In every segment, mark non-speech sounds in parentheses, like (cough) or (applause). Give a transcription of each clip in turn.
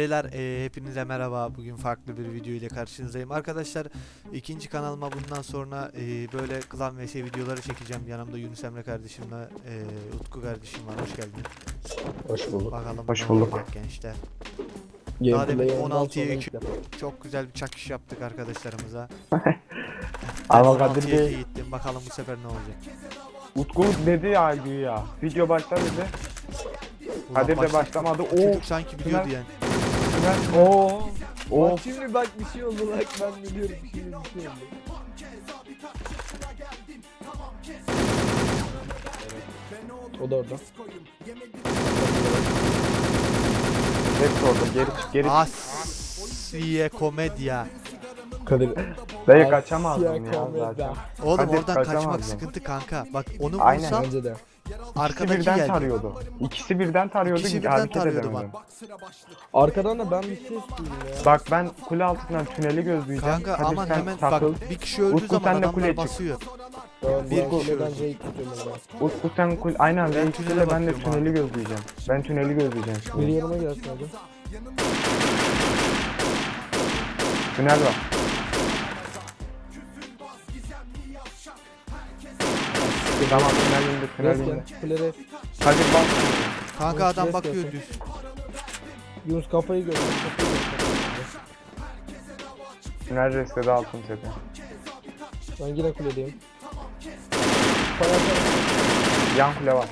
Beyler e, hepinize merhaba. Bugün farklı bir video ile karşınızdayım. Arkadaşlar ikinci kanalıma bundan sonra e, böyle klan vs videoları çekeceğim. Yanımda Yunus Emre kardeşimle e, Utku kardeşim var. Hoş geldin. Hoş bulduk. Bakalım Hoş bulduk. gençler. Gameplay demin ondan 16'ya sonra iki- ilk defa. Çok güzel bir çakış yaptık arkadaşlarımıza. (laughs) Ama Kadir 16'ya Bey- gittim. Bakalım bu sefer ne olacak. Utku dedi ya güya. Video başla dedi. Kadir de başlamadı. Oo. Çocuk sanki biliyordu yani. Ben oo. Oo. Bak şimdi bak bir şey oldu bak ben biliyorum şimdi bir şey oldu. O da orada. Hepsi orada. Geri çık geri çık. Asiye komedya. Kadir. Dayı kaçamazdın Siyah ya zaten. Oğlum Kadir oradan kaçmak kaçamazdın. sıkıntı kanka. Bak onu Aynen. Bence de. İkisi arkadaki birden geldi. tarıyordu. İkisi birden tarıyordu. İkisi birden hareket tarıyordu edemedim. bak. Arkadan da ben bir ses duydum ya. Bak ben kule altından tüneli gözleyeceğim. Kanka Kadir aman sen hemen takıl. bak bir kişi öldüğü Utku, zaman sen de adamlar kuleye çık. basıyor. Ben bir tutuyorum ben. Utku sen kule... Aynen Ben ben tünele ben de bakıyorum tüneli gözleyeceğim. Ben tüneli gözleyeceğim. Bir yanıma gelsin hadi. Tünel var. Tamam tünel indi tünel indi. Resken. Kulere. Kadir bak. Kanka adam Ses bakıyor gelsin. düz. Yunus kafayı gördü. Kafayı gördü. Tünel restede altın tepe. Ben yine kuledeyim. Fire fire. Yan kule var.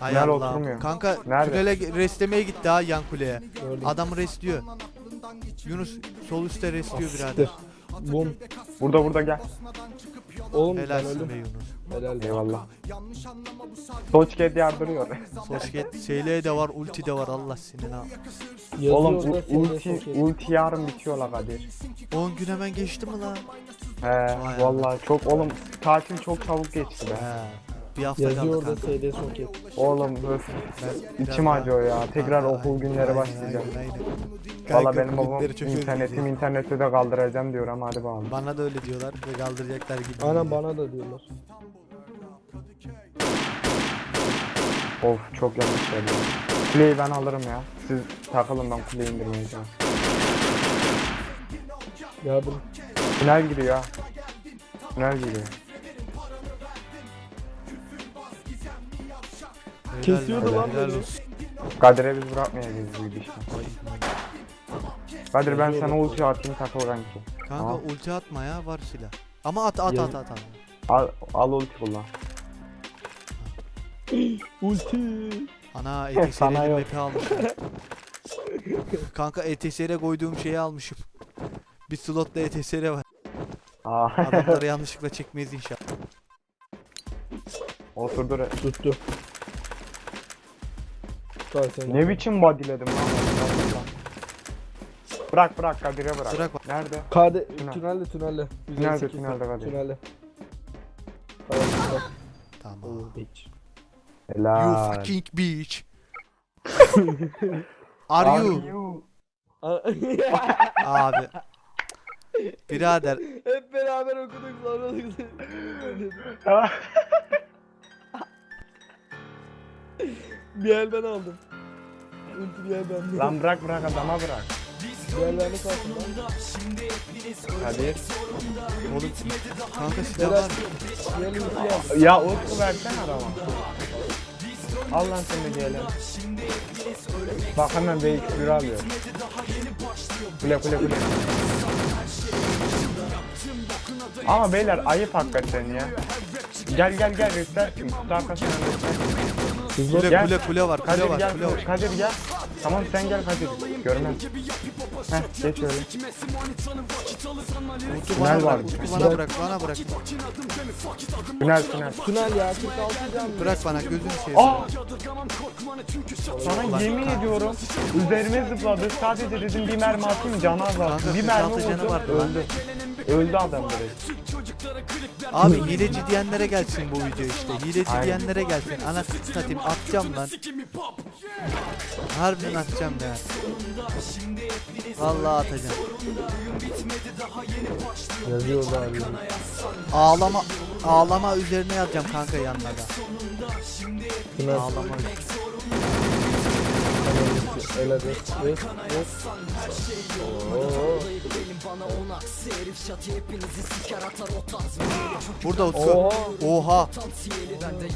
Hay Tünel Allah. oturmuyor. Kanka Nerede? tünele reslemeye gitti ha yan kuleye. Gördüm. Adam restliyor. Yunus sol üstte restliyor birader. Siktir. Bum. Burada burada gel. Oğlum ben Helalsin öldüm. be Yunus. Helal. be. Eyvallah. Soçket yardırıyor. Soşket, SL de var, ulti de var Allah senin ha. Yazıyor Oğlum u- ulti, ulti yarın bitiyor la Kadir. 10 gün hemen geçti mi lan? He vallahi çok oğlum tatil çok çabuk geçti be. He. Bir hafta Yazıyor kaldı orada kanka. SD soket. Oğlum öf. Ben İçim acıyor ya. Tekrar Kanka, okul aynen, günleri aynen, başlayacak. aynen, aynen. Valla Kanka, benim babam çok internetim internette de kaldıracağım diyor ama hadi bakalım. Bana da öyle diyorlar ve kaldıracaklar gibi. Aynen bana da diyorlar. Of çok yanlış geldi. Kuleyi ben alırım ya. Siz takılın ben kuleyi indirmeye çalışıyorum. Yardım. Tünel giriyor ha. Tünel giriyor. Kesiyordu lan beni. Kadir'e biz bırakmayacağız bu gidişle. Kadir ben sana ulti atayım takıl kanki. Kanka Tamam. ulti atma ya var silah. Ama at at Ya- at at. at. Al, al ulti kullan. (clears throat) Ulti. Ana (laughs) Sana ETSR'li yok. map'i almışım. (laughs) Kanka ETSR'e koyduğum şeyi almışım. Bir slotta ETSR var. Aa, Adamları yanlışlıkla çekmeyiz inşallah. oturdu. re- Tuttu. Tutar seni. Ne biçim bodyledim lan. Bırak bırak Kadir'e bırak. Bırak bak. Nerede? Kade Tünel. tünelde tünelde. 158 tünelde Kadir. Tünelde. Tamam tamam. Tamam. Oh, bitch. You Helal. fucking bitch. (laughs) Are you? Abi. Birader Hep beraber okuduk sonra (laughs) (laughs) Bir el ben aldım. Ulti bir el bende. Lan bırak bırak adama bırak. Bir bende kalsın lan. Kadir. oğlum kanka silah var? Bir el ulti al. Ya ulti versene adama. Al lan sen de gelin. Bak hemen V2 alıyor. Kule kule kule. Ama beyler ayıp hakikaten ya. Gel gel gel restart kim? Kutu Kule Gel. kule kule var kule Kadir var gel kule var. Kadir gel. Tamam sen gel Kadir. Görmem. Heh geç öyle. Tünel var. bırak Utku bana bırak bana bırak. Tünel tünel. Tünel ya 46 can. Bırak bana gözünü seveyim. Aa! Sana yemin ediyorum üzerime zıpladı. Sadece dedim bir mermi atayım canı azalsın. Kanka, Bir mermi 46 canı vurdum vardı lan. öldü. Öldü adam direkt. Abi hileci diyenlere gelsin bu video işte. Hileci Aynen. diyenlere gelsin. Anasını satayım atacağım lan. Harbiden atacağım ya. Vallahi atacağım. Yazıyor da abi. Ağlama ağlama üzerine yazacağım kanka yanına da. Ağlama. Yes, yes. Oo. Burada Utku. Oha. Oha.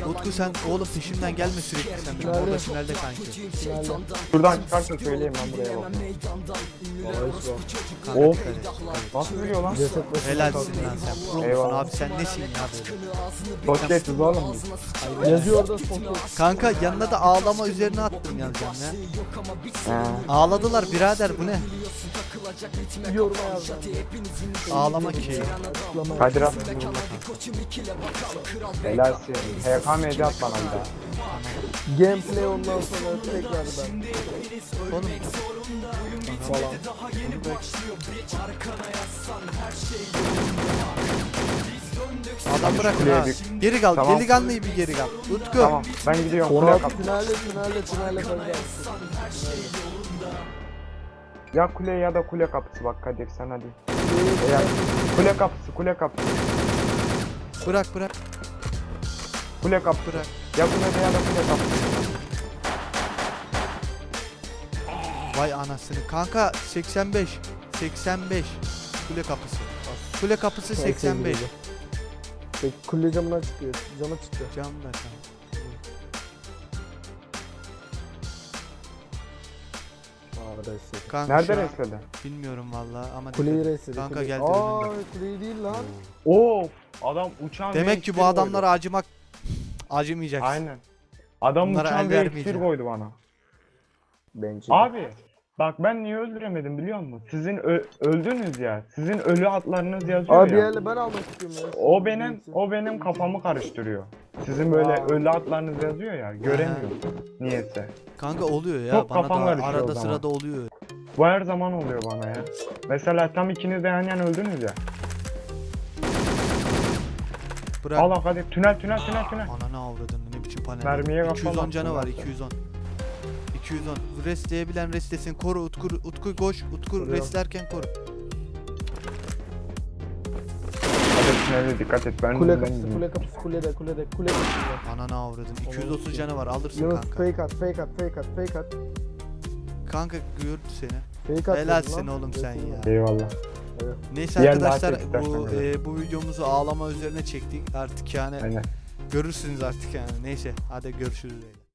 Utku sen oğlum peşimden gelme sürekli sen benim orada tünelde kanki. Finalde. Şuradan çıkarsa söyleyeyim ben buraya bak. Kanka Of. dikkat et, dikkat et. Nasıl biliyor lan? Ceset Helalsin lan sen. Pro musun Eyvallah. abi sen nesin ya böyle? Sosyetiz oğlum biz. Yazıyor orada. Kanka yanına da ağlama üzerine attım yazacağım ya. Ağladılar birader bu ne? Yoruma yazdım. Ağlama ki. Açıklama. Kadir at. Helalsin. HK medya at bana bir daha. Gameplay ondan sonra tekrar ben. Oğlum Falan. adam bırakın Kuleye ha. bir- Geri kal. Tamam. Delikanlıyı bir geri kal. Utku. Tamam ben gidiyorum. Kule Ona kap. finalde finalde finalde kalacağız. Ya kule ya da kule kapısı bak Kadir sen hadi. Ya, kule kapısı kule kapısı. Bırak bırak Kule kapısı. bırak. Ya kule ya da kule kapısı. Vay anasını. Kanka 85. 85. Kule kapısı. Kule kapısı 85. Peki kule camına çıkıyor. Cama çıktı. Cam da reset. Kanka Nerede şu an resledi? Bilmiyorum valla ama Kuleyi dikkat- reset. Kanka Kule- geldi Aa önümde. kuleyi değil lan. Of adam uçağın Demek ki bu V2 adamlara acımak acımayacaksın. Aynen. Adam Bunlara uçağın el V2 vermeyeceğim. koydu bana. Bence. Abi bak ben niye öldüremedim biliyor musun? Sizin ö- öldünüz ya. Sizin ölü adlarınız yazıyor Abi ya. yerle ben almak istiyorum ya. O benim o benim kafamı karıştırıyor. Sizin böyle Aa. ölü adlarınız yazıyor ya. Göremiyorum. Niyeyse. Kanka oluyor ya Çok bana kafam da karışıyor o arada zaman. sırada oluyor. Bu her zaman oluyor bana ya. Mesela tam ikiniz de yan yana öldünüz ya. Bırak. Allah hadi tünel tünel tünel tünel. Ananı avradın ne biçim panel. Mermiye kafa 210 baktım canı var zaten. 210. 210. Restleyebilen restlesin. Koru Utku Utku koş. Utku Koruyorum. restlerken koru. Hadi tünele dikkat et. Ben Kule kapısı, kule kapısı, kulede, kulede, kule kapısı. Ananı avradın. 230 Allah'ım. canı var alırsın Yunus kanka. fake at, fake at, fake at, fake at. Kanka gördü seni. Fake at. Helalsin oğlum sen ya. Eyvallah. Neyse Bir yer daha arkadaşlar çek bu istersen e, bu videomuzu ağlama üzerine çektik. Artık yani Aynen. görürsünüz artık yani. Neyse hadi görüşürüz.